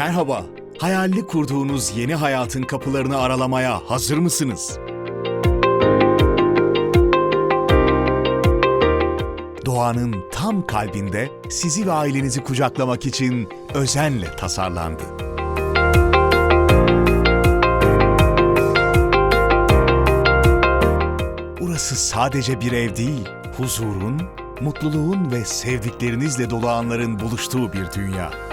Merhaba. Hayalli kurduğunuz yeni hayatın kapılarını aralamaya hazır mısınız? Doğanın tam kalbinde sizi ve ailenizi kucaklamak için özenle tasarlandı. Burası sadece bir ev değil, huzurun, mutluluğun ve sevdiklerinizle dolu anların buluştuğu bir dünya.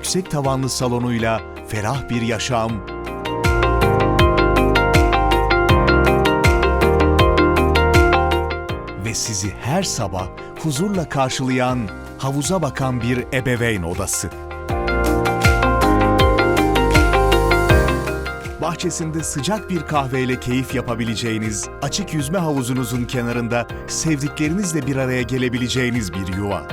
Yüksek tavanlı salonuyla ferah bir yaşam, ve sizi her sabah huzurla karşılayan, havuza bakan bir ebeveyn odası. Bahçesinde sıcak bir kahveyle keyif yapabileceğiniz, açık yüzme havuzunuzun kenarında sevdiklerinizle bir araya gelebileceğiniz bir yuva.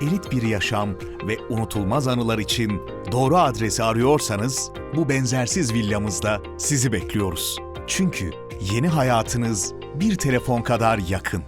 Elit bir yaşam ve unutulmaz anılar için doğru adresi arıyorsanız, bu benzersiz villamızda sizi bekliyoruz. Çünkü yeni hayatınız bir telefon kadar yakın.